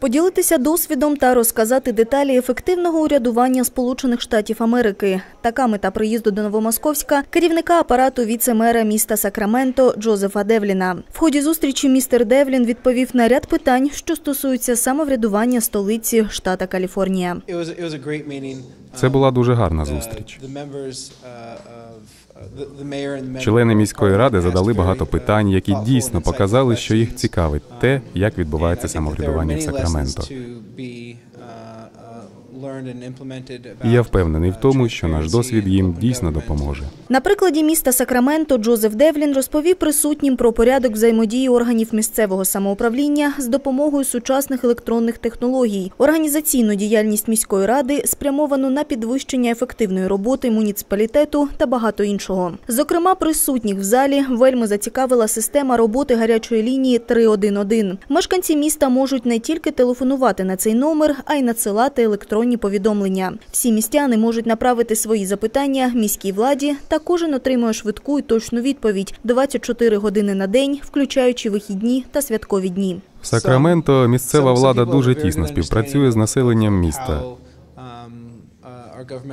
Поділитися досвідом та розказати деталі ефективного урядування Сполучених Штатів Америки. Така мета приїзду до Новомосковська керівника апарату віце-мера міста Сакраменто Джозефа Девліна. В ході зустрічі містер Девлін відповів на ряд питань, що стосуються самоврядування столиці штата Каліфорнія. Це була дуже гарна Uh, зустріч. uh, uh, Члени міської ради задали багато uh, питань, які дійсно показали, що їх цікавить те, як відбувається самоврядування в Сакраменто. І я впевнений в uh, тому, що наш досвід їм дійсно допоможе. На прикладі міста Сакраменто Джозеф Девлін розповів присутнім про порядок взаємодії органів місцевого самоуправління з допомогою сучасних електронних технологій, організаційну діяльність міської ради, спрямовану на підвищення ефективної роботи муніципалітету та багато іншого. Зокрема, присутніх в залі вельми зацікавила система роботи гарячої лінії 311. Мешканці міста можуть не тільки телефонувати на цей номер, а й надсилати електронні повідомлення. Всі містяни можуть направити свої запитання міській владі, та кожен отримує швидку і точну відповідь 24 години на день, включаючи вихідні та святкові дні. В Сакраменто місцева влада дуже тісно співпрацює з населенням міста.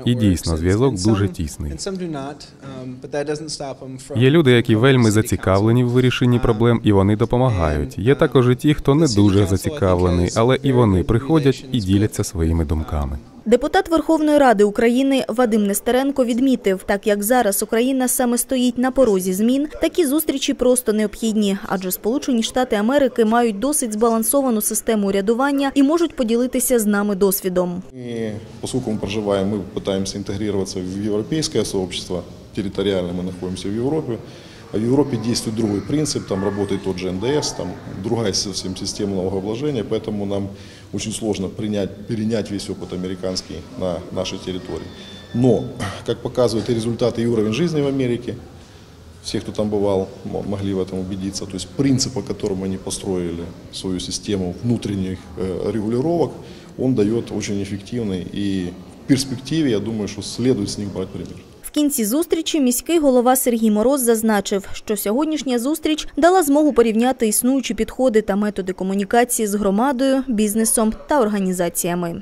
І дійсно, зв'язок дуже тісний. um, Є люди, які вельми зацікавлені в вирішенні проблем, і вони допомагають. Є також і ті, хто не дуже зацікавлений, але і вони приходять і діляться своїми думками. Депутат Верховної Ради України Вадим Нестеренко відмітив, так як зараз Україна саме стоїть на порозі змін, такі зустрічі просто необхідні, адже Сполучені Штати Америки мають досить збалансовану систему урядування і можуть поділитися з нами досвідом. И поскольку мы проживаем, мы пытаемся интегрироваться в европейское сообщество, территориально мы находимся в Европе. А в Европе действует другой принцип, там работает тот же НДС, там другая совсем система налогообложения, поэтому нам очень сложно принять, перенять весь опыт американский на нашей территории. Но, как показывают и результаты, и уровень жизни в Америке, все, кто там бывал, могли в этом убедиться. То есть принцип, по которому они построили свою систему внутренних э, регулировок, он дает очень эффективный и в перспективе, я думаю, что следует с них брать пример. Кінці зустрічі міський голова Сергій Мороз зазначив, що сьогоднішня зустріч дала змогу порівняти існуючі підходи та методи комунікації з громадою, бізнесом та організаціями.